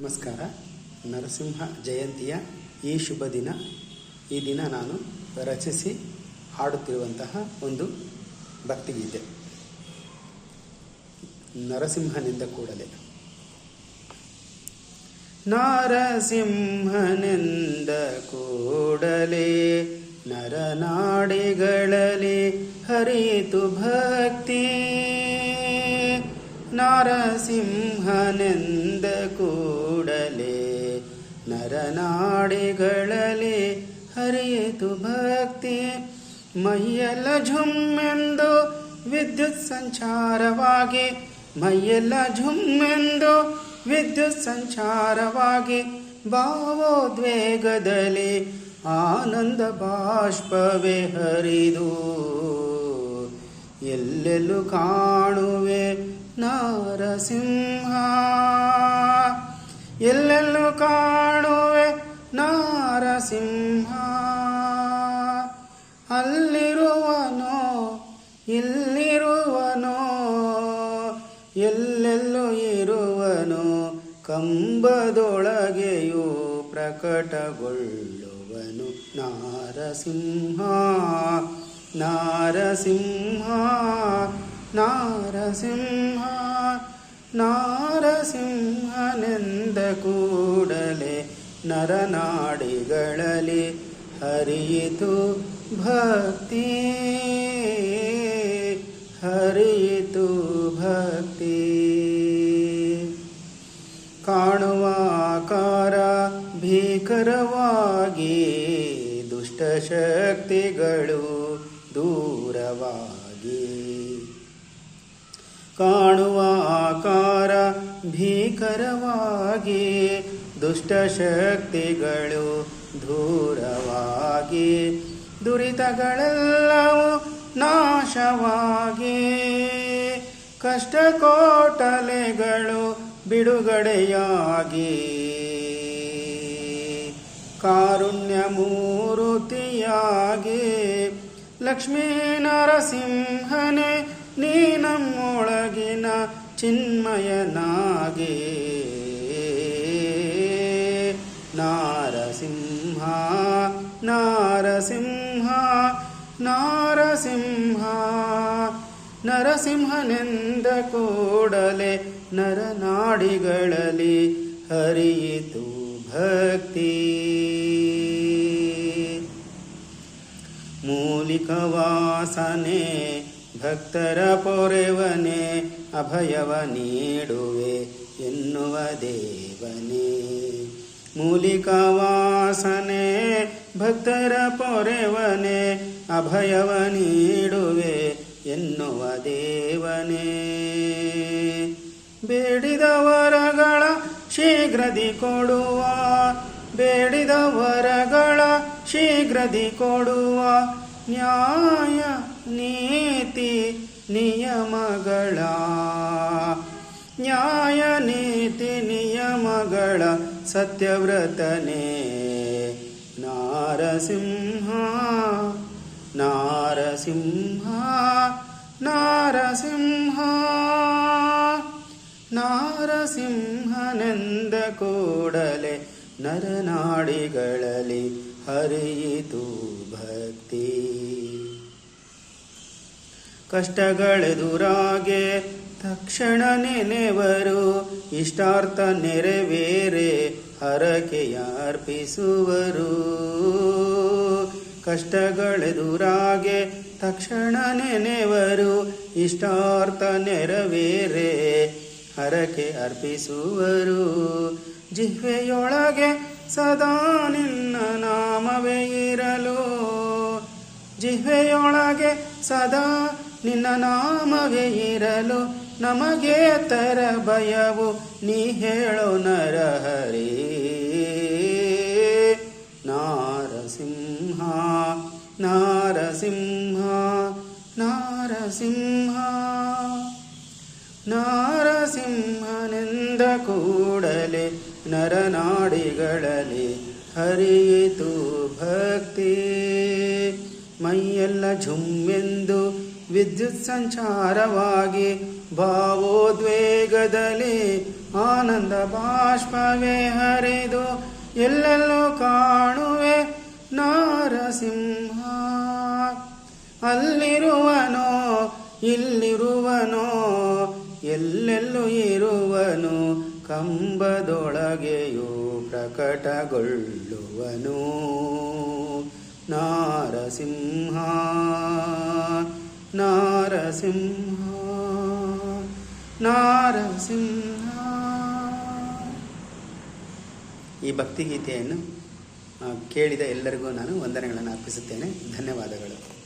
ನಮಸ್ಕಾರ. ನರಸಿಂಹ ಜಯಂತಿಯ ಈ ಶುಭ ದಿನ. ಈ ದಿನ ನಾನು ರಚಿಸಿ ಹಾಡುತ್ತಿರುವಂತಹ ಒಂದು ಭಕ್ತಿಗೀತೆ. ನರಸಿಂಹನಿಂದ ಕೂಡಲೇ. ನರಸಿಂಹನಿಂದ ಕೂಡಲೇ ನರನಾಡಿಗಳಲ್ಲಿ ಹರಿತು ಭಕ್ತಿ. ನಾರಸಿಂಹನೆಂದ ಕೂಡಲೇ ನರನಾಡಿಗಳಲ್ಲಿ ಹರಿಯಿತು ಭಕ್ತಿ. ಮೈಯೆಲ್ಲ ಝುಮ್ಮೆಂದು ವಿದ್ಯುತ್ ಸಂಚಾರವಾಗಿ, ಮೈಯೆಲ್ಲ ಝುಮ್ಮೆಂದು ವಿದ್ಯುತ್ ಸಂಚಾರವಾಗಿ ಭಾವೋದ್ವೇಗದಲ್ಲಿ ಆನಂದ ಬಾಷ್ಪವೇ ಹರಿದು. ಎಲ್ಲೆಲ್ಲೂ ಕಾಣುವೆ ನಾರಸಿಂಹ. ಎಲ್ಲೆಲ್ಲೂ ಕಾಣುವೆ ನಾರಸಿಂಹ. ಅಲ್ಲಿರುವನೋ ಇಲ್ಲಿರುವನೋ ಎಲ್ಲೆಲ್ಲೂ ಇರುವನೋ ಕಂಬದೊಳಗೆಯೂ ಪ್ರಕಟಗೊಳ್ಳುವನು ನಾರಸಿಂಹ. ನಾರಸಿಂಹ ನಾರಸಿಂಹ. ನಾರಸಿಂಹನೆಂದ ಕೂಡಲೇ ನರನಾಡಿಗಳಲ್ಲಿ ಹರಿಯಿತು ಭಕ್ತಿ. ಹರಿಯಿತು ಭಕ್ತಿ. ಕಾಣುವ ಆಕಾರ ಭೀಕರವಾಗಿ ದುಷ್ಟಶಕ್ತಿಗಳು ದೂರವಾಗಿ ಕಾಣುವ ಭೀಕರವಾಗಿ ದುಷ್ಟಶಕ್ತಿಗಳು ದೂರವಾಗಿ ದುರಿತಗಳೆಲ್ಲವೂ ನಾಶವಾಗಿ. ಕಷ್ಟ ಕೋಟಲೆಗಳು ಬಿಡುಗಡೆಯಾಗಿ. ಕಾರುಣ್ಯ ಮೂರುತಿಯಾಗಿ ಲಕ್ಷ್ಮೀ ನರಸಿಂಹನೇ ನೀ ನಮ್ಮೊಳಗಿನ ನಾರಸಿಂಹ ನಾರಸಿಂಹ ನಾರಸಿಂಹ ನರಸಿಂಹನೆಂದ ಕೂಡಲೆ ನರನಾಡಿಗಳಲ್ಲಿ ಹರಿಯಿತು ಭಕ್ತಿ. ಮೂಲಿಕವಾಸನೆ ಭಕ್ತರ ಪೊರೆವನೆ ಅಭಯವ ನೀಡುವೆ. ಎನ್ನುವ ದೇವನೇ. ಮೂಲಿಕವಾಸನೆ ಭಕ್ತರ ಪೊರೆವನೆ, ಅಭಯವ ನೀಡುವೆ ಎನ್ನುವ ದೇವನೇ. ಬೇಡಿದ ವರಗಳ ಶೀಘ್ರದಿ ಕೊಡುವ ಬೇಡಿದ ವರಗಳ ಶೀಘ್ರದಿ ಕೊಡುವ ನ್ಯಾಯ, ನೀತಿ, ನಿಯಮಗಳ ನ್ಯಾಯ ನೀತಿ ನಿಯಮಗಳ ಸತ್ಯವ್ರತನೇ ನಾರಸಿಂಹ ನಾರಸಿಂಹ ನಾರಸಿಂಹ ನಾರಸಿಂಹನೆಂದ ಕೂಡಲೇ ನರನಾಡಿಗಳಲ್ಲಿ ಹರಿಯಿತು ಭಕ್ತಿ ಕಷ್ಟಗಳೆದುರಾಗೆ ತಕ್ಷಣ ನೆನೆವರು ಇಷ್ಟಾರ್ಥ ನೆರವೇರೆ, ಹರಕೆಯ ಅರ್ಪಿಸುವರು. ಕಷ್ಟಗಳೆದುರಾಗೆ ತಕ್ಷಣ ನೆನೆವರು ಇಷ್ಟಾರ್ಥ ನೆರವೇರೆ, ಹರಕೆ ಅರ್ಪಿಸುವರು. ಜಿಹ್ವೆಯೊಳಗೆ ಸದಾ ನಿನ್ನ ನಾಮವೇ ಇರಲು, ಜಿಹ್ವೆಯೊಳಗೆ ಸದಾ ನಿನ್ನ ನಾಮವೇ ಇರಲು ನಮಗೆ ತರ ಭಯವು ನೀ ಹೇಳೋ ನರಹರಿ. ನಾರಸಿಂಹ ನಾರಸಿಂಹ ನಾರಸಿಂಹ, ನಾರಸಿಂಹನೆಂದ ಕೂಡಲೇ ನರನಾಡಿಗಳಲ್ಲಿ ಹರಿಯಿತು ಭಕ್ತಿ. ಮೈಯೆಲ್ಲ ಝುಮ್ಮೆಂದು ವಿದ್ಯುತ್ ಸಂಚಾರವಾಗಿ ಭಾವೋದ್ವೇಗದಲ್ಲಿ ಆನಂದ ಬಾಷ್ಪವೇ ಹರಿದು ಎಲ್ಲೆಲ್ಲೂ ಕಾಣುವೆ ನಾರಸಿಂಹ. ಅಲ್ಲಿರುವನೋ, ಇಲ್ಲಿರುವನೋ, ಎಲ್ಲೆಲ್ಲೂ ಇರುವನು, ಕಂಬದೊಳಗೆಯೂ ಪ್ರಕಟಗೊಳ್ಳುವನು ನಾರಸಿಂಹ. ನಾರಸಿಂಹ ನಾರಸಿಂಹ. ಈ ಭಕ್ತಿಗೀತೆಯನ್ನು ಕೇಳಿದ ಎಲ್ಲರಿಗೂ ನಾನು ವಂದನೆಗಳನ್ನು ಅರ್ಪಿಸುತ್ತೇನೆ. ಧನ್ಯವಾದಗಳು.